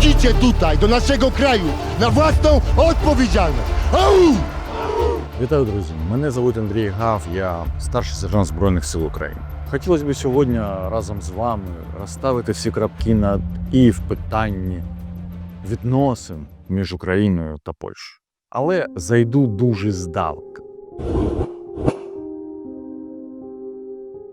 Wchodzicie tutaj, do naszego kraju, na własną odpowiedzialność. Au! Вітаю, друзі! Мене звуть Андрій Гав, я старший сержант Збройних сил України. Хотілося б сьогодні разом з вами розставити всі крапки над і в питанні відносин між Україною та Польщею. Але зайду дуже здалека.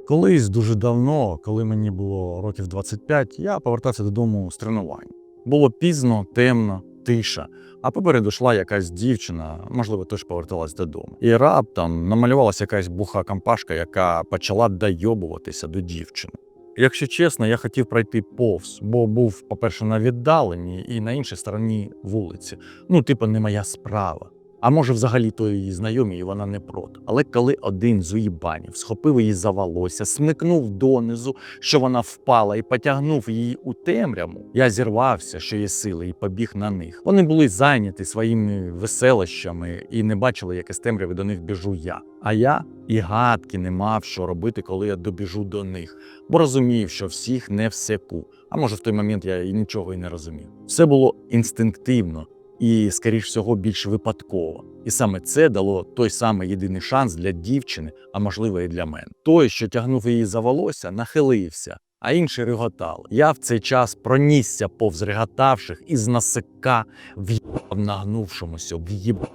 Колись дуже давно, коли мені було років 25, я повертався додому з тренувань. Було пізно, темно, тиша. А попереду йшла якась дівчина, можливо, теж поверталась додому. І раптом намалювалася якась буха кампашка, яка почала дойобуватися до дівчини. Якщо чесно, я хотів пройти повз, бо був, по-перше, на віддаленні і на іншій стороні вулиці. Ну, типу, не моя справа. А може, взагалі то її знайомі, і вона не проти. Але коли один з уїбанів схопив її за волосся, смикнув донизу, що вона впала, і потягнув її у темряву, я зірвався, що є сили, і побіг на них. Вони були зайняті своїми веселощами і не бачили, як із темряви до них біжу я. А я і гадки не мав, що робити, коли я добіжу до них, бо розумів, що всіх не всеку. А може, в той момент я і нічого і не розумів. Все було інстинктивно і, скоріш всього, більш випадково. І саме це дало той самий єдиний шанс для дівчини, а можливо, і для мене. Той, що тягнув її за волосся, нахилився, а інші реготали. Я в цей час пронісся повз реготавших із насика в'їбав нагнувшомуся, в'їбав.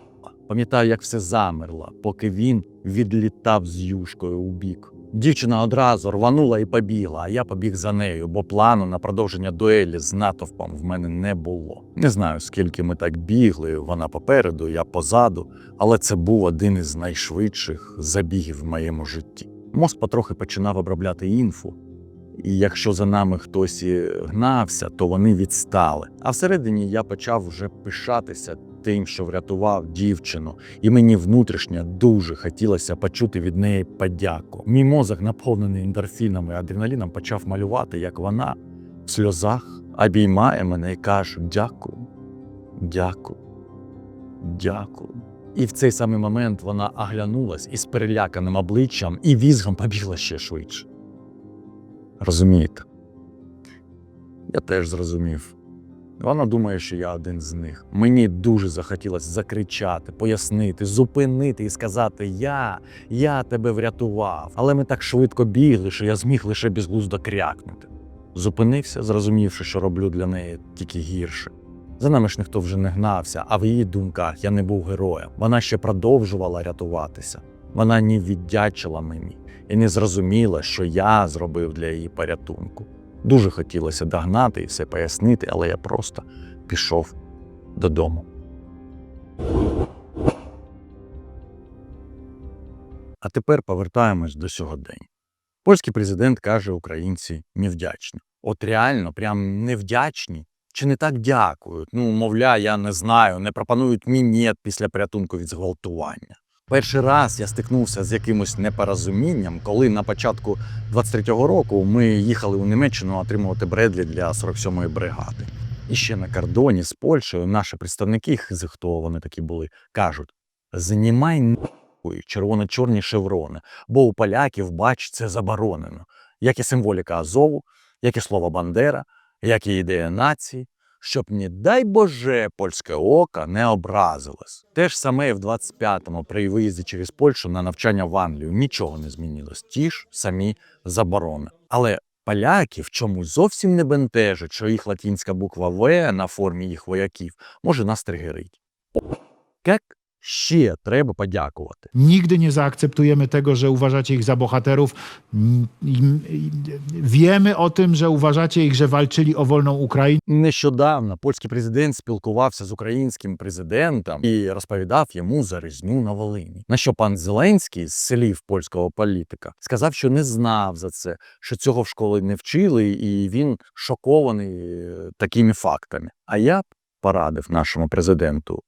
Пам'ятаю, як все замерло, поки він відлітав з юшкою у бік. Дівчина одразу рванула і побігла, а я побіг за нею, бо плану на продовження дуелі з натовпом в мене не було. Не знаю, скільки ми так бігли, вона попереду, я позаду, але це був один із найшвидших забігів в моєму житті. Мозк потрохи починав обробляти інфу, і якщо за нами хтось і гнався, то вони відстали. А всередині я почав вже пишатися тим, що врятував дівчину, і мені внутрішньо дуже хотілося почути від неї подяку. Мій мозок, наповнений ендорфінами і адреналіном, почав малювати, як вона в сльозах обіймає мене і каже: Дякую, дякую, дякую. І в цей самий момент вона оглянулась із переляканим обличчям і візгом побігла ще швидше. Розумієте? Я теж зрозумів. Вона думає, що я один з них. Мені дуже захотілося закричати, пояснити, зупинити і сказати: Я, я тебе врятував. Але ми так швидко бігли, що я зміг лише безглуздо крякнути. Зупинився, зрозумівши, що роблю для неї тільки гірше. За нами ж ніхто вже не гнався, а в її думках я не був героєм. Вона ще продовжувала рятуватися. Вона не віддячила мені і не зрозуміла, що я зробив для її порятунку. Дуже хотілося догнати і все пояснити, але я просто пішов додому. А тепер повертаємось до сьогодення. Польський президент каже українці невдячні. От реально, прям невдячні. Чи не так дякують? Ну, мовля, я не знаю, не пропонують мінет після порятунку від зґвалтування. Перший раз я стикнувся з якимось непорозумінням, коли на початку 23-го року ми їхали у Німеччину отримувати Бредлі для 47-ї бригади. І ще на кордоні з Польщею наші представники, з хто вони такі були, кажуть: знімай нахуй червоно-чорні шеврони, бо у поляків, бач, це заборонено. Як і символіка Азову, як і слово Бандера, як і ідея нації, щоб, не дай Боже, польське око не образилось. Те ж саме і в 25-му при виїзді через Польщу на навчання в Англію нічого не змінилось. Ті ж самі заборони. Але поляків чомусь зовсім не бентежить, що їх латинська буква В на формі їх вояків може нас тригерить. Як ще треба подякувати? Nigdy nie zaakceptujemy tego, że uważacie ich za bohaterów. Wiemy o tym, że uważacie ich, że walczyli o wolną Ukrainę. Нещодавно польський президент спілкувався з українським президентом і розповідав йому за резню на Волині. На що пан Зеленський з слів польського політика сказав, що не знав за це, що цього в школі не вчили, і він шокований е, такими фактами. А я б порадив нашому президенту.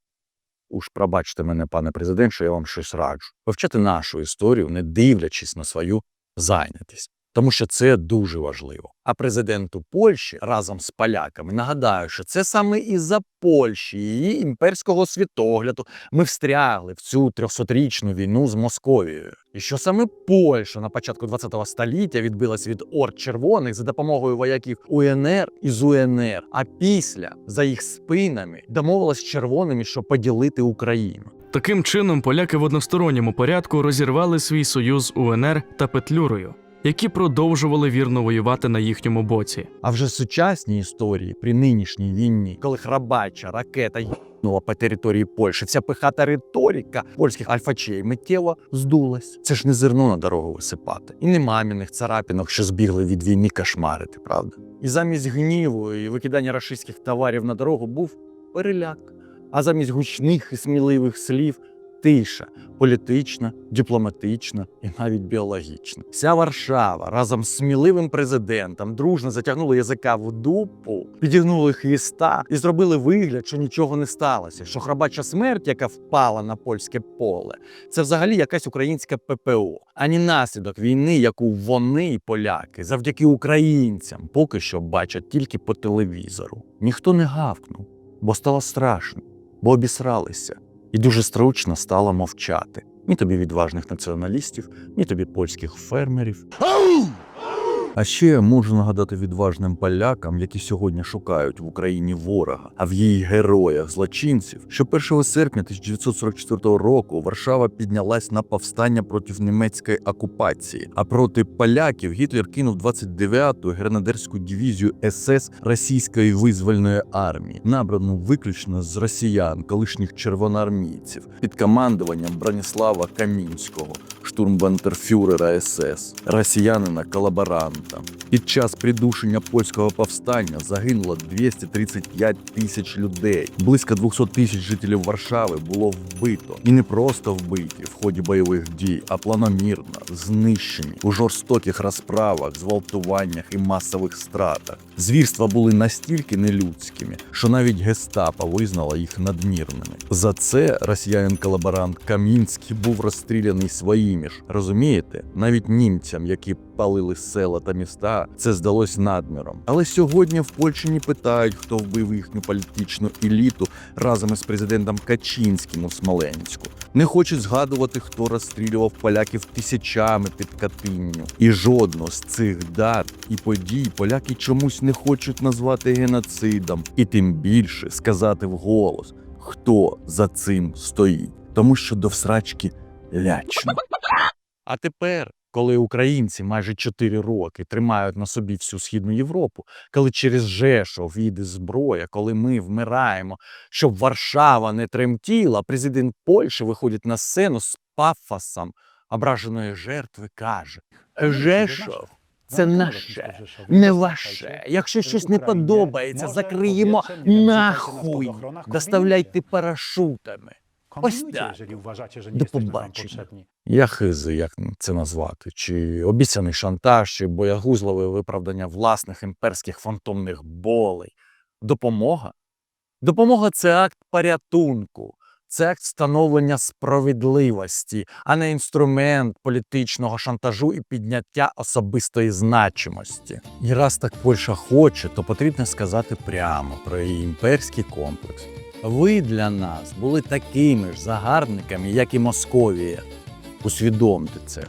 Уж пробачте мене, пане президент, що я вам щось раджу. Вивчати нашу історію, не дивлячись на свою зайнятість. Тому що це дуже важливо. А президенту Польщі разом з поляками нагадаю, що це саме із-за Польщі, її імперського світогляду ми встрягли в цю 300-річну війну з Московією. І що саме Польща на початку 20-го століття відбилась від орд червоних за допомогою вояків УНР із УНР. А після за їх спинами домовилась з червоними, щоб поділити Україну. Таким чином, поляки в односторонньому порядку розірвали свій союз УНР та Петлюрою, які продовжували вірно воювати на їхньому боці. А вже сучасній історії при нинішній війні, коли храбача ракета їхнула по території Польщі, вся пихата риторика польських альфачей миттєво здулась. Це ж не зерно на дорогу висипати, і не маміних царапінок, що збігли від війни кошмарити, правда? І замість гніву і викидання рашистських товарів на дорогу був переляк. А замість гучних і сміливих слів тиша політична, дипломатична і навіть біологічна. Вся Варшава разом з сміливим президентом дружно затягнули язика в дупу, підігнули хвіста і зробили вигляд, що нічого не сталося. Що храбача смерть, яка впала на польське поле, це взагалі якась українська ППО, ані наслідок війни, яку вони, поляки, завдяки українцям, поки що бачать тільки по телевізору. Ніхто не гавкнув, бо стало страшно, бо обісралися і дуже стручно стало мовчати. Ні тобі відважних націоналістів, ні тобі польських фермерів. Ау! А ще можу нагадати відважним полякам, які сьогодні шукають в Україні ворога, а в її героях злочинців, що 1 серпня 1944 року Варшава піднялась на повстання проти німецької окупації. А проти поляків Гітлер кинув 29-ту гренадерську дивізію СС Російської визвольної армії, набрану виключно з росіян, колишніх червоноармійців, під командуванням Браніслава Камінського, штурмбантерфюрера СС, росіянина колаборанта. Під час придушення польського повстання загинуло 235 тисяч людей. Близько 200 тисяч жителів Варшави було вбито. І не просто вбиті в ході бойових дій, а планомірно знищені у жорстоких розправах, зґвалтуваннях і масових стратах. Звірства були настільки нелюдськими, що навіть гестапо визнала їх надмірними. За це росіянин-колаборант Камінський був розстріляний своїми ж. Розумієте, навіть німцям, які палили села та міста, це здалось надміром. Але сьогодні в Польщі питають, хто вбив їхню політичну еліту разом із президентом Качинським у Смоленську. Не хочуть згадувати, хто розстрілював поляків тисячами під Катинню. І жодну з цих дат і подій поляки чомусь не хочуть назвати геноцидом, і тим більше сказати вголос, хто за цим стоїть, тому що до всрачки лячно. А тепер, коли українці майже 4 роки тримають на собі всю східну Європу, коли через Жешов їде зброя, коли ми вмираємо, щоб Варшава не тремтіла, президент Польщі виходить на сцену з пафосом ображеної жертви, каже: Жешов. Це наше, не ваше. Якщо щось не подобається, закриємо нахуй. Доставляйте парашутами. Ось так. wam побачення. Я хизи, як це назвати, чи обіцяний шантаж, чи боягузливе виправдання власних імперських фантомних болей. Допомога? Допомога це акт порятунку, це акт встановлення справедливості, а не інструмент політичного шантажу і підняття особистої значимості. І раз так Польща хоче, то потрібно сказати прямо про її імперський комплекс. Ви для нас були такими ж загарбниками, як і Московія. Усвідомте це.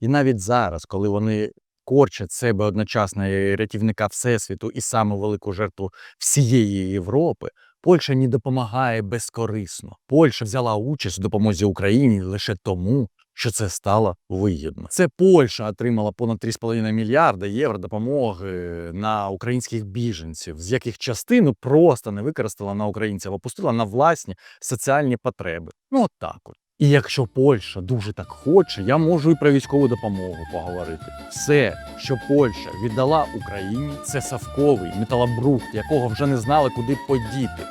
І навіть зараз, коли вони корчать себе одночасно рятівника Всесвіту і саму велику жертву всієї Європи, Польща не допомагає безкорисно. Польща взяла участь у допомозі Україні лише тому, що це стало вигідно. Це Польща отримала понад 3,5 мільярда євро допомоги на українських біженців, з яких частину просто не використала на українців, а пустила на власні соціальні потреби. Ну от так от. І якщо Польща дуже так хоче, я можу і про військову допомогу поговорити. Все, що Польща віддала Україні, це совковий металобрухт, якого вже не знали, куди подіти.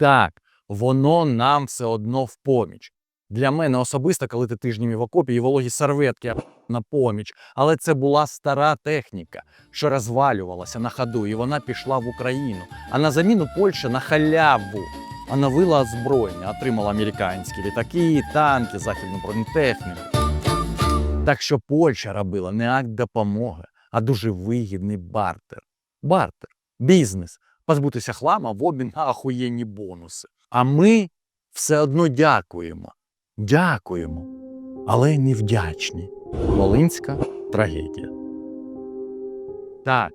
Так, воно нам все одно в поміч. Для мене особисто, коли ти тижнями в окопі і вологі серветки на поміч. Але це була стара техніка, що розвалювалася на ходу, і вона пішла в Україну. А на заміну Польща на халяву оновила озброєння, отримала американські літаки, танки, західну бронетехніку. Так що Польща робила не акт допомоги, а дуже вигідний бартер. Бартер, бізнес, позбутися хлама в обмін на ахуєнні бонуси. А ми все одно дякуємо. Дякуємо, але не вдячні. Волинська трагедія. Так,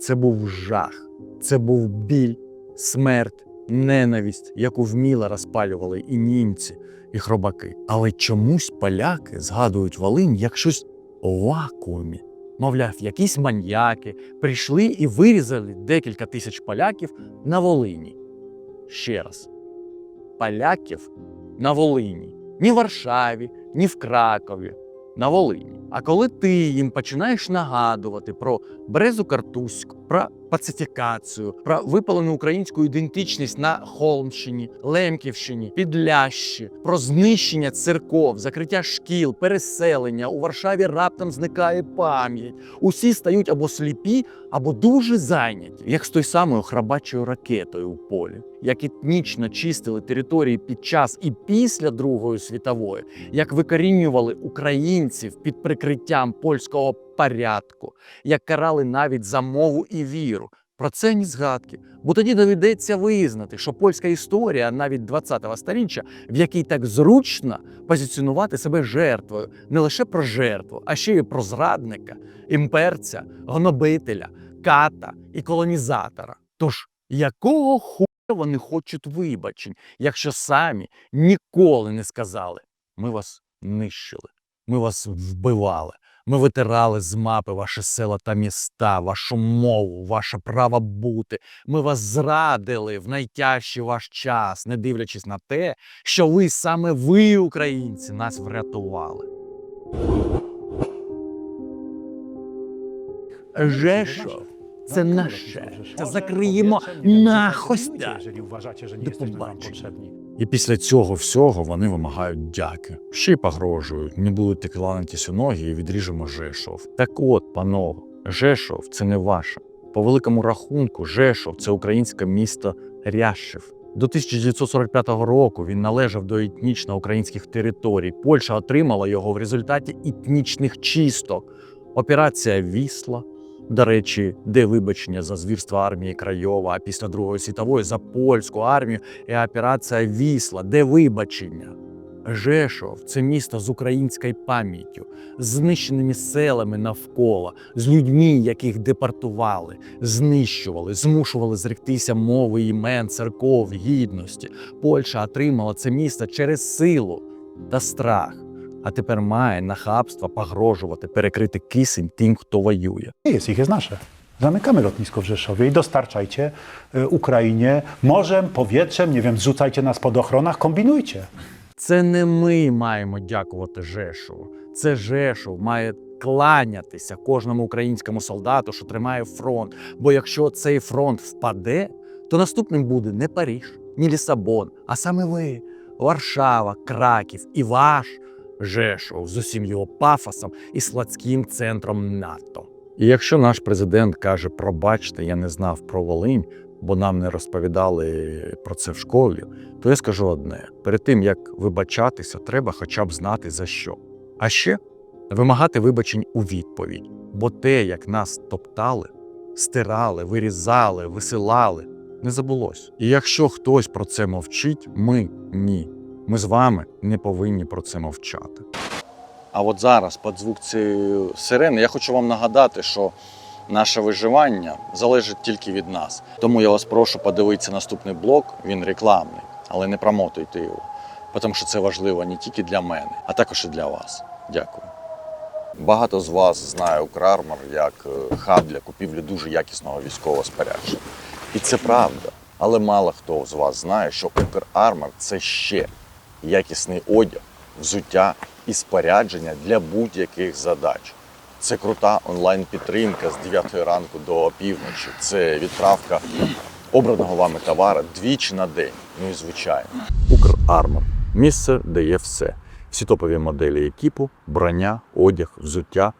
це був жах, це був біль, смерть, ненависть, яку вміло розпалювали і німці, і хробаки. Але чомусь поляки згадують Волинь як щось у вакуумі. Мовляв, якісь маньяки прийшли і вирізали декілька тисяч поляків на Волині. Ще раз. Поляків на Волині. Ні в Варшаві, ні в Кракові. На Волині. А коли ти їм починаєш нагадувати про Березу Картузьку, про пацифікацію, про випалену українську ідентичність на Холмщині, Лемківщині, Підлящі, про знищення церков, закриття шкіл, переселення, у Варшаві раптом зникає пам'ять. Усі стають або сліпі, або дуже зайняті, як з той самою храбачою ракетою у полі, як етнічно чистили території під час і після Другої світової, як викорінювали українців під прикриттям польського порядку, як карали навіть за мову і віру. Про це ні згадки, бо тоді доведеться визнати, що польська історія навіть 20-го сторіччя, в якій так зручно позиціонувати себе жертвою, не лише про жертву, а ще й про зрадника, імперця, гнобителя, ката і колонізатора. Тож якого хуя вони хочуть вибачень, якщо самі ніколи не сказали: ми вас нищили, ми вас вбивали. Ми витирали з мапи ваші села та міста, вашу мову, ваше право бути. Ми вас зрадили в найтяжчий ваш час, не дивлячись на те, що ви саме ви, українці, нас врятували. Жешов це наше. Це закриємо на хостя. До побачення. І після цього всього вони вимагають дяки. Ще й погрожують, не будете кланитись у ноги і відріжемо Жешов. Так от, панове, Жешов це не ваше. По великому рахунку, Жешов це українське місто Ряшев. До 1945 року він належав до етнічно українських територій. Польща отримала його в результаті етнічних чисток. Операція Вісла, до речі, де вибачення за звірство армії Крайова, а після Другої світової за польську армію і операція Вісла, де вибачення. Жешов це місто з українською пам'яттю, з знищеними селами навколо, з людьми, яких депортували, знищували, змушували зректися мови, імен, церков, гідності. Польща отримала це місто через силу та страх, а tепер має нахабство погрожувати перекрити кисень тим, хто воює. Jest, ich jest nasze. Zamykamy lotnisko w Rzeszowie i dostarczajcie y, Ukrainie morzem, powietrzem, nie wiem, zrzucajcie na spadochronach, kombinujcie. Це не ми маємо дякувати Жешову. Це Жешов має кланятися кожному українському солдату, що тримає фронт. Бо якщо цей фронт впаде, то наступним буде не Паріж, ні Лісабон, а саме ви, Варшава, Краків і ваш Жешов з усім його пафосом і складським центром НАТО. І якщо наш президент каже, пробачте, я не знав про Волинь, бо нам не розповідали про це в школі, то я скажу одне: перед тим як вибачатися, треба хоча б знати за що. А ще вимагати вибачень у відповідь, бо те, як нас топтали, стирали, вирізали, висилали, не забулось. І якщо хтось про це мовчить, ми ні. Ми з вами не повинні про це мовчати. А от зараз, під звук цієї сирени, я хочу вам нагадати, що наше виживання залежить тільки від нас. Тому я вас прошу подивитися наступний блок, він рекламний, але не промотуйте його, тому що це важливо не тільки для мене, а також і для вас. Дякую. Багато з вас знає Укрармор як е, хаб для купівлі дуже якісного військового спорядження. І це правда. Але мало хто з вас знає, що Укрармор це ще якісний одяг, взуття і спорядження для будь-яких задач. Це крута онлайн-підтримка з 9 ранку до опівночі. Це відправка обраного вами товара двічі на день. Ну і звичайно. Укрармор Місце, де є все: всі топові моделі екіпу, броня, одяг, взуття.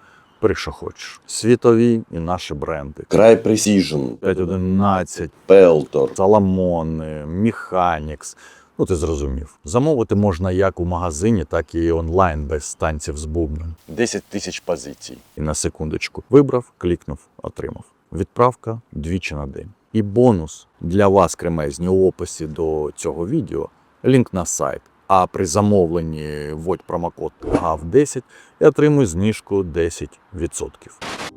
Бери, що хочеш. Світові і наші бренди. Край Precision, 511, Peltor, Саламони, Механікс. Ну, ти зрозумів. Замовити можна як у магазині, так і онлайн без танців з бубном. 10 тисяч позицій. І на секундочку вибрав, клікнув, отримав. Відправка двічі на день. І бонус для вас, кремезні, у описі до цього відео лінк на сайт. А при замовленні вводь промокод GAV10 і отримуй знижку 10%.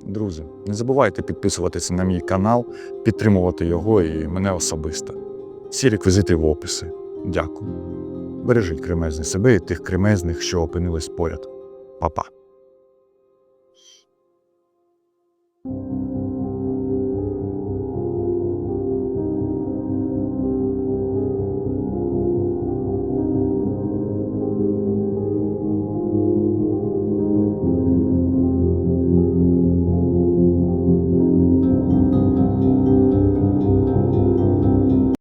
Друзі, не забувайте підписуватися на мій канал, підтримувати його і мене особисто. Всі реквізити в описі. Дякую. Бережіть кремезне себе і тих кремезних, що опинились поряд. Па-па.